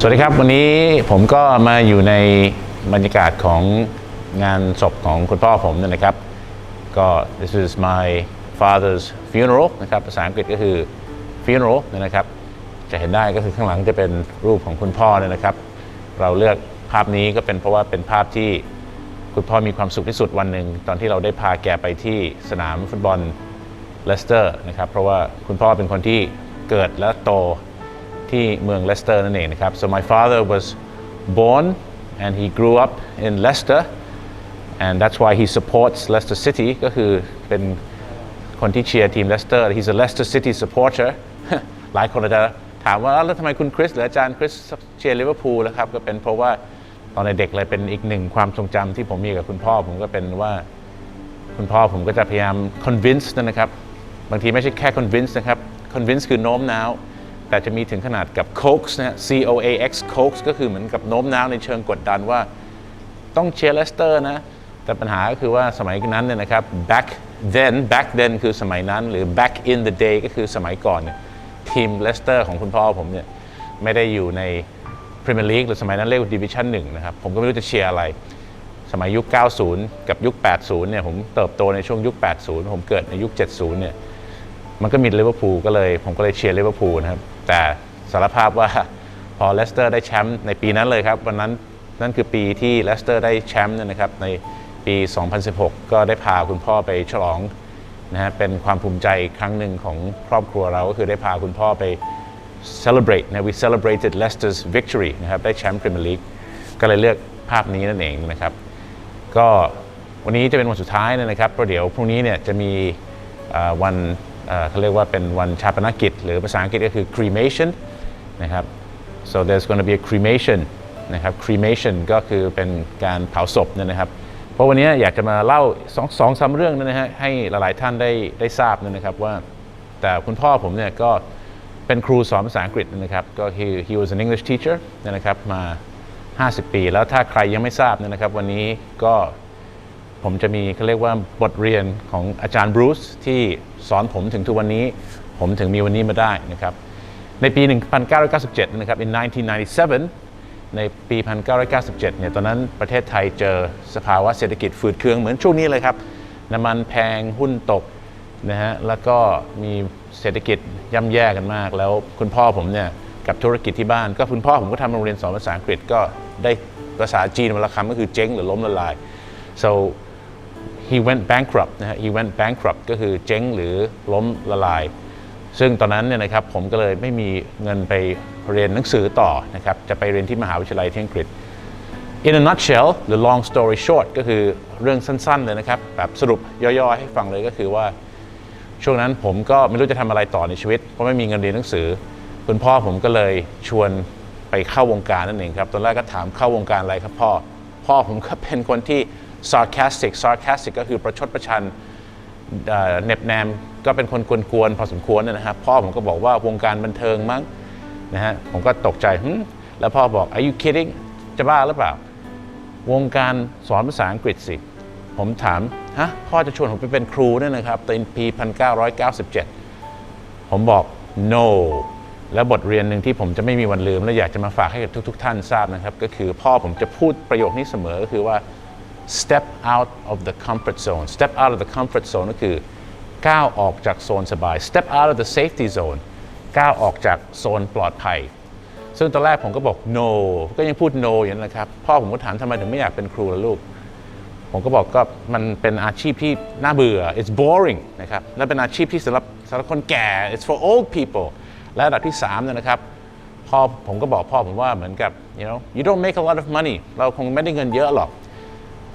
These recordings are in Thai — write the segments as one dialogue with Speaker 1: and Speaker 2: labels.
Speaker 1: สวัสดีครับ วันนี้ผมก็มาอยู่ในบรรยากาศของงานศพของคุณพ่อผมนะครับ ก็ this is my father's funeral นะครับภาษาอังกฤษก็คือ funeral นยนะครับ จะเห็นได้ก็คือข้างหลังจะเป็นรูปของคุณพ่อเนี่ยนะครับ เราเลือกภาพนี้ก็เป็นเพราะว่าเป็นภาพที่คุณพ่อมีความสุขที่สุดวันหนึ่ง ตอนที่เราได้พาแกไปที่สนามฟุตบอลเลสเตอร์นะครับ เพราะว่าคุณพ่อเป็นคนที่เกิดและโต ที่เมืองเลสเตอร์นั่นเองนะครับ so my father was born and he grew up in Leicester and that's why he supports Leicester City ก็คือเป็นคนที่เชียร์ทีมเลสเตอร์ he's a Leicester City supporter หลายคนอาจจะถามว่าแล้วทำไมคุณคริสหรืออาจารย์คริสเชียร์ลิเวอร์พูลแล้วครับก็เป็นเพราะว่าตอนในเด็กเลยเป็นอีกหนึ่งความทรงจำที่ผมมีกับคุณพ่อผมก็เป็นว่าคุณพ่อผมก็จะพยายาม convince นะครับ บางทีไม่ใช่แค่ convince นะครับ convince คือโน้มน้าว แต่จะมีถึงขนาดกับ coax นะ C O A X coax ก็คือเหมือนกับโน้มน้าวในเชิงกดดันว่าต้องเชียร์เลสเตอร์นะ แต่ปัญหาก็คือว่าสมัยนั้นเนี่ยนะครับ back then back then คือสมัยนั้นหรือ back in the day ก็คือสมัยก่อนเนี่ยทีมเลสเตอร์ของคุณพ่อผมเนี่ยไม่ได้อยู่ในพรีเมียร์ลีกหรือสมัยนั้นเรียกว่าดิวิชั่นหนึ่งนะครับ ผมก็ไม่รู้จะเชียร์อะไร สมัยยุค 90 กับยุค 80 เนี่ยผมเติบโตในช่วงยุค 80 ผมเกิดในยุค 70 เนี่ยมันก็มีลิเวอร์พูลก็เลยผมก็เลยเชียร์ลิเวอร์พูลนะครับ แต่สารภาพว่าพอเลสเตอร์ได้แชมป์ในปีนั้นเลยครับ วันนั้นนั่นคือปีที่เลสเตอร์ได้แชมป์นี่นะครับในปี 2016 ก็ได้พาคุณพ่อไปฉลองนะฮะเป็นความภูมิใจครั้งหนึ่งของครอบครัวเราก็คือได้พาคุณพ่อไป celebrate นะ we celebrated Leicester's victory นะครับได้แชมป์พรีเมียร์ลีกก็เลยเลือกภาพนี้นั่นเองนะครับ ก็วันนี้จะเป็นวันสุดท้ายนะครับเพราะเดี๋ยวพรุ่งนี้เนี่ยจะมีวัน เขาเรียกว่าเป็นวันชาปนกิจ หรือภาษาอังกฤษก็คือ cremation นะครับ so there's going to be a cremation นะครับ cremation ก็คือเป็นการเผาศพนยนะครับ เพราะวันนี้อยากจะมาเล่าสองสองสามเรื่องนะฮะให้หลายๆท่านได้ได้ทราบนะครับว่าแต่คุณพ่อผมเนี่ยก็เป็นครูสอนภาษาอังกฤษนะครับก็ he he was an English teacher นะครับมา 50 ปี แล้วถ้าใครยังไม่ทราบนี่ยนะครับวันนี้ก็ ผมจะมีเขาเรียกว่าบทเรียนของอาจารย์บรูซที่สอนผมถึงทุกวันนี้ ผมถึงมีวันนี้มาได้นะครับ ในปี 1997 นะครับ in 1997 ในปี 1997 เนี่ย ตอนนั้นประเทศไทยเจอสภาวะเศรษฐกิจฝืดเคืองเหมือนช่วงนี้เลยครับ น้ำมันแพง หุ้นตกนะฮะ แล้วก็มีเศรษฐกิจย่ำแย่กันมาก แล้วคุณพ่อผมเนี่ย กับธุรกิจที่บ้าน ก็คุณพ่อผมก็ทำโรงเรียนสอนภาษาอังกฤษ ก็ได้ภาษาจีนวันละคำก็คือเจ๊งหรือล้มละลาย so he went bankrupt นะฮะ he went bankrupt ก็คือเจ๊งหรือล้มละลาย ซึ่งตอนนั้นเนี่ยนะครับผมก็เลยไม่มีเงินไปเรียนหนังสือต่อนะครับจะไปเรียนที่มหาวิทยาลัยที่อังกฤษ in a nutshell หรือ long story short ก็คือเรื่องสั้นๆเลยนะครับแบบสรุปย่อๆให้ฟังเลยก็คือว่า ช่วงนั้นผมก็ไม่รู้จะทำอะไรต่อในชีวิต เพราะไม่มีเงินเรียนหนังสือ คุณพ่อผมก็เลยชวนไปเข้าวงการนั่นเองครับ ตอนแรกก็ถามเข้าวงการอะไรครับพ่อ พ่อผมก็เป็นคนที่ sarcastic sarcastic ก็คือประชดประชันเน็บแนมก็เป็นคนกวนๆพอสมควรนะครับพ่อผมก็บอกว่าวงการบันเทิงมั้งนะฮะผมก็ตกใจแล้วพ่อบอก are you kidding จะบ้าหรือเปล่า วงการสอนภาษาอังกฤษสิ ผมถาม ฮะ พ่อจะชวนผมไปเป็นครูเนี่ยนะครับในปี 1997 ผมบอก no และบทเรียนหนึ่งที่ผมจะไม่มีวันลืม และอยากจะมาฝากให้กับทุก ๆ ท่านทราบนะครับ ก็คือพ่อผมจะพูดประโยคนี้เสมอก็คือว่า step out of the comfort zone step out of the comfort zone ก็คือก้าวออกจากโซนสบาย step out of the safety zone ก้าวออกจากโซนปลอดภัย ซึ่งตอนแรกผมก็บอก no ก็ยังพูด no อย่างนั้นนะครับ พ่อผมก็ถามทำไมถึงไม่อยากเป็นครูล่ะลูก ผมก็บอกก็มันเป็นอาชีพที่น่าเบื่อ it's boring นะครับ และเป็นอาชีพที่สำหรับสำหรับคนแก่ it's for old people และอันดับที่3นะครับ พ่อผมก็บอกพ่อผมว่าเหมือนกับ you know you don't make a lot of money เราคงไม่ได้เงินเยอะหรอก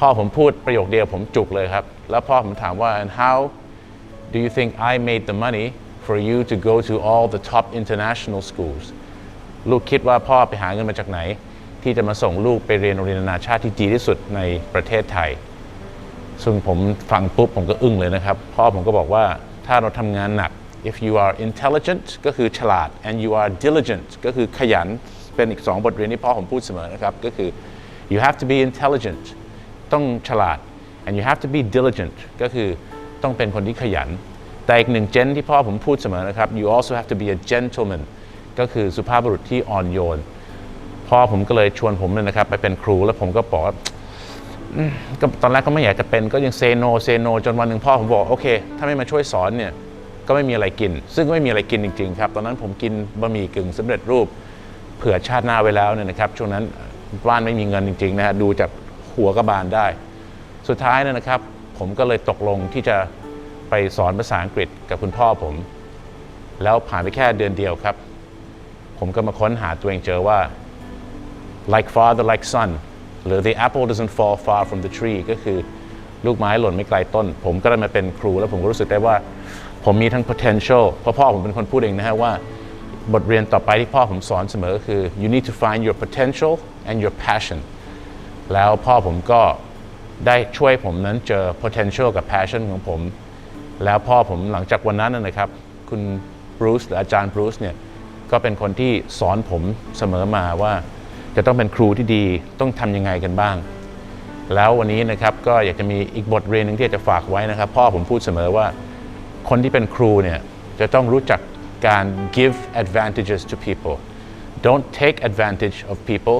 Speaker 1: พ่อผมพูดประโยคเดียวผมจุกเลยครับ แล้วพ่อผมถามว่า and how do you think I made the money for you to go to all the top international schools ลูกคิดว่าพ่อไปหาเงินมาจากไหน ที่จะมาส่งลูกไปเรียนโรงเรียนนานาชาติที่ดีที่สุดในประเทศไทย ซึ่งผมฟังปุ๊บผมก็อึ้งเลยนะครับ พ่อผมก็บอกว่าถ้าเราทำงานหนัก if you are intelligent ก็คือฉลาด and you are diligent ก็คือขยัน เป็นอีกสองบทเรียนที่พ่อผมพูดเสมอนะครับ ก็คือ you have to be intelligent ต้องฉลาด and you have to be diligent ก็คือต้องเป็นคนที่ขยัน แต่อีกหนึ่งเจนที่พ่อผมพูดเสมอนะครับ you also have to be a gentleman ก็คือสุภาพบุรุษที่อ่อนโยน พ่อผมก็เลยชวนผมเลยนะครับ ไปเป็นครูแล้วผมก็บอกว่าก็ตอนแรกก็ไม่อยากจะเป็นก็ยังเซโนเซโนจนวันหนึ่งพ่อผมบอกโอเค ถ้าไม่มาช่วยสอนเนี่ยก็ไม่มีอะไรกิน ซึ่งไม่มีอะไรกินจริง ๆ ครับ ตอนนั้นผมกินบะหมี่กึ่งสำเร็จรูปเผื่อชาติหน้าไว้แล้วเนี่ยนะครับช่วงนั้นบ้านไม่มีเงินจริงๆนะฮะดูจาก หัวกระบาลได้ สุดท้ายนี่ยนะครับ ผมก็เลยตกลงที่จะไปสอนภาษาอังกฤษกับคุณพ่อผม แล้วผ่านไปแค่เดือนเดียวครับ ผมก็มาค้นหาตัวเองเจอว่า like father like son หรือ the apple doesn't fall far from the tree ก็คือลูกไม้หล่นไม่ไกลต้น ผมก็ได้มาเป็นครู แล้วผมก็รู้สึกได้ว่า ผมมีทั้ง potential เพราะพ่อผมเป็นคนพูดเองนะฮะว่าบทเรียนต่อไปที่พ่อผมสอนเสมอก็คือ you need to find your potential and your passion แล้วพ่อผมก็ได้ช่วยผมนั้นเจอ potential กับ passion ของผม แล้วพ่อผมหลังจากวันนั้นนะครับ คุณบรูซหรืออาจารย์บรูซเนี่ยก็เป็นคนที่สอนผมเสมอมาว่า จะต้องเป็นครูที่ดีต้องทำยังไงกันบ้าง แล้ววันนี้นะครับก็อยากจะมีอีกบทเรียนหนึ่งที่อยากจะฝากไว้นะครับ พ่อผมพูดเสมอว่าคนที่เป็นครูเนี่ยจะต้องรู้จักการ give advantages to people don't take advantage of people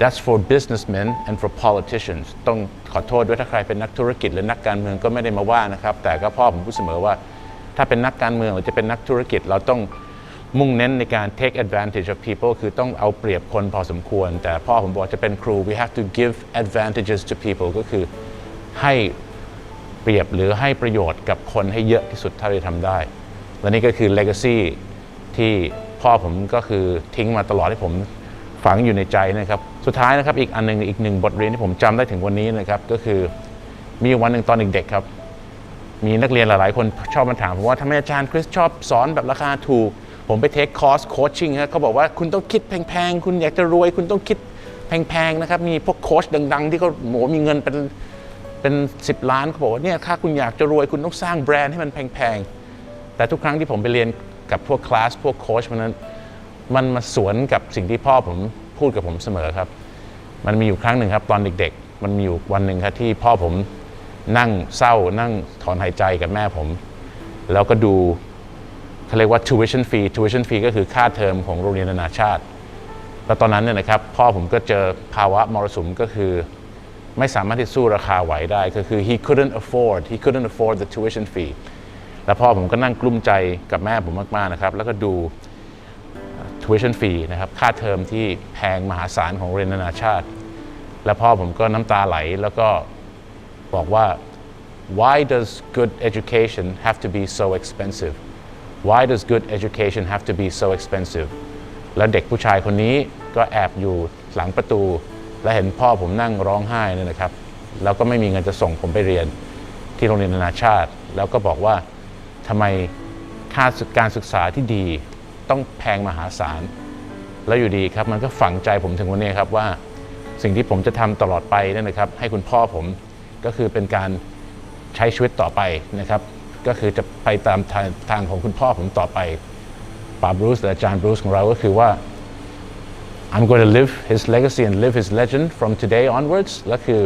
Speaker 1: that's for businessmen and for politicians ต้องขอโทษด้วยถ้าใครเป็นนักธุรกิจหรือนักการเมืองก็ไม่ได้มาว่านะครับ แต่ก็พ่อผมพูดเสมอว่า ถ้าเป็นนักการเมืองหรือจะเป็นนักธุรกิจเราต้องมุ่งเน้นในการ take advantage of people คือต้องเอาเปรียบคนพอสมควร แต่พ่อผมบอกจะเป็นครู we have to give advantages to people ก็คือให้เปรียบหรือให้ประโยชน์กับคนให้เยอะที่สุดเท่าที่ทำได้ และนี่ก็คือ legacy ที่พ่อผมก็คือทิ้งมาตลอดให้ผม ฝังอยู่ในใจนะครับ สุดท้ายนะครับอีกอันหนึงอีกหนึ่งบทเรียนที่ผมจำได้ถึงวันนี้นะครับก็คือมีวันหนึ่งตอนเด็กๆครับ มีนักเรียนหลายๆ คนชอบมาถามผมว่าทำไมอาจารย์คริสชอบสอนแบบราคาถูก ผมไปเทคคอร์สโคชชิ่งฮะเขาบอกว่าคุณต้องคิดแพงๆ คุณอยากจะรวย คุณต้องคิดแพงๆนะครับมีพวกโคชดัง ๆ ที่เขาโหมีเงินเป็นเป็นสิบล้านเขาบอกว่าเนี่ยถ้าคุณอยากจะรวยคุณต้องสร้างแบรนด์ให้มันแพงๆแต่ทุกครั้งที่ผมไปเรียนกับพวกคลาสพวกโคชมันนั้น มันมาสวนกับสิ่งที่พ่อผมพูดกับผมเสมอครับ มันมีอยู่ครั้งหนึ่งครับ ตอนเด็กๆ มันมีอยู่วันหนึ่งครับที่พ่อผมนั่งเศร้านั่งถอนหายใจกับแม่ผม แล้วก็ดูเขาเรียกว่า tuition fee tuition fee ก็คือค่าเทอมของโรงเรียนนานาชาติ แล้วตอนนั้นเนี่ยนะครับพ่อผมก็เจอภาวะมรสุมก็คือ ไม่สามารถที่สู้ราคาไหวได้ก็คือ he couldn't afford he couldn't afford the tuition fee แล้วพ่อผมก็นั่งกลุ้มใจกับแม่ผมมากๆนะครับ แล้วก็ดู tuition fee นะครับค่าเทอมที่แพงมหาศาลของเรียนนานาชาติ แล้วพ่อผมก็น้ำตาไหลแล้วก็บอกว่า why does good education have to be so expensive why does good education have to be so expensive แล้วเด็กผู้ชายคนนี้ก็แอบอยู่หลังประตู และเห็นพ่อผมนั่งร้องไห้เนี่ยนะครับ แล้วก็ไม่มีเงินจะส่งผมไปเรียนที่โรงเรียนนานาชาติ แล้วก็บอกว่าทำไมค่าการศึกษาที่ดี ต้องแพงมหาศาล แล้วอยู่ดีครับ มันก็ฝังใจผมถึงวันนี้ครับว่าสิ่งที่ผมจะทำตลอดไปนี่ยนะครับ ให้คุณพ่อผมก็คือเป็นการใช้ชีวิตต่อไปนะครับ ก็คือจะไปตามทางทางของคุณพ่อผมต่อไปป่าบรูซหรืออาจารย์บรูซของเราก็คือว่า I'm going to live his legacy and live his legend from today onwards และคือ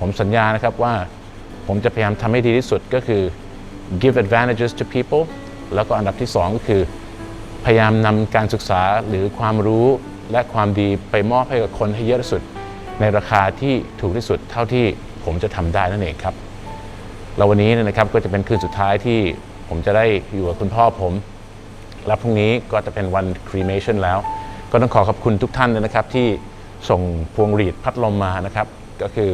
Speaker 1: ผมสัญญานะครับว่าผมจะพยายามทำให้ดีที่สุดก็คือ give advantages to people แล้วก็อันดับที่สองก็คือ พยายามนำการศึกษาหรือความรู้และความดีไปมอบให้กับคนให้เยอะที่สุด ในราคาที่ถูกที่สุดเท่าที่ผมจะทำได้นั่นเองครับแล้ววันนี้นะครับก็จะเป็นคืนสุดท้ายที่ผมจะได้อยู่กับคุณพ่อผมและพรุ่งนี้ก็จะเป็นวัน cremation แล้ว ก็ต้องขอขอบคุณทุกท่านเลยนะครับที่ส่งพวงหรีดพัดลมมานะครับ ก็คือ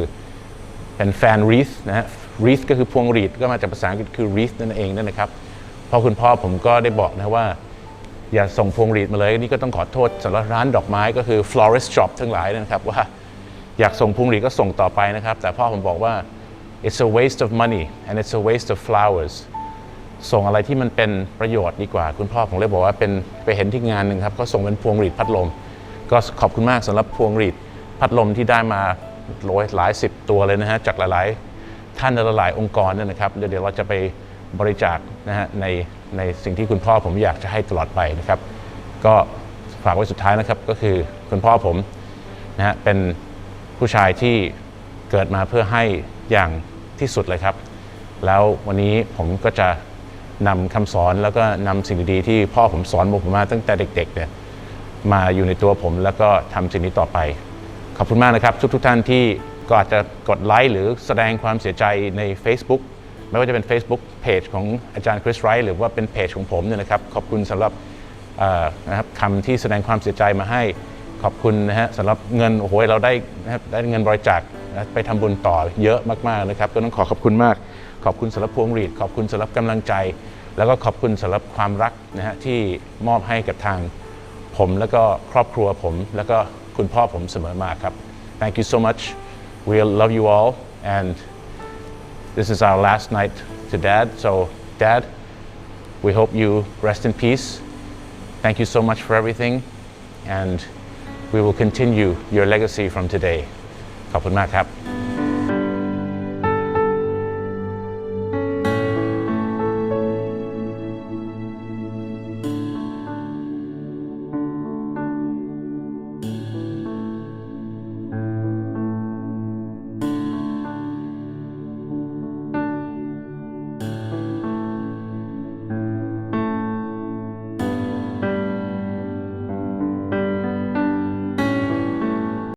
Speaker 1: เป็นแฟน wreath นะฮะ wreath ก็คือพวงหรีดก็มาจากภาษาอังกฤษคือ wreath นั่นเองนั่นนะครับพราะคุณพ่อผมก็ได้บอกนะว่า อย่าส่งพวงหรีดมาเลยนี่ก็ต้องขอโทษสำหรับร้านดอกไม้ก็คือ florist shop ทั้งหลายนะครับว่าอยากส่งพวงหรีดก็ส่งต่อไปนะครับ แต่พ่อผมบอกว่า it's a waste of money and it's a waste of flowers ส่งอะไรที่มันเป็นประโยชน์ดีกว่า คุณพ่อผมเลยบอกว่าเป็นไปเห็นที่งานหนึ่งครับเขาส่งเป็นพวงหรีดพัดลม ก็ขอบคุณมากสำหรับพวงหรีดพัดลมที่ได้มาโรยหลายสิบตัวเลยนะฮะจากหลายๆ ท่านและหลายๆองค์กรเนี่ยนะครับเดี๋ยวเราจะไปบริจาค นะฮะในในสิ่งที่คุณพ่อผมอยากจะให้ตลอดไปนะครับ ก็ฝากไว้สุดท้ายนะครับก็คือคุณพ่อผมนะฮะเป็นผู้ชายที่เกิดมาเพื่อให้อย่างที่สุดเลยครับ แล้ววันนี้ผมก็จะนำคำสอนแล้วก็นำสิ่งดีๆที่พ่อผมสอนผมมาตั้งแต่เด็กๆเนี่ยมาอยู่ในตัวผมแล้วก็ทำสิ่งนี้ต่อไป ขอบคุณมากนะครับ ทุกทุกๆท่านที่ก็อาจจะกดไลค์หรือแสดงความเสียใจใน Facebook ไม่ว่าจะเป็น Facebook Page ของอาจารย์คริสไรท์หรือว่าเป็นเพจของผมเนี่ยนะครับ ขอบคุณสำหรับนะครับคำที่แสดงความเสียใจมาให้ขอบคุณนะฮะสำหรับเงินโอ้โหเราได้นะครับได้เงินบริจาคไปทำบุญต่อเยอะมากๆนะครับ ก็ต้องขอขอบคุณมาก ขอบคุณสำหรับพวงหรีดขอบคุณสำหรับกำลังใจ แล้วก็ขอบคุณสำหรับความรักนะฮะที่มอบให้กับทางผมแล้วก็ครอบครัวผม แล้วก็คุณพ่อผมเสมอมาครับ Thank you so much we love you all and this is our last night to dad so dad we hope you rest in peace thank you so much for everything and we will continue your legacy from today ขอบคุณมากครับ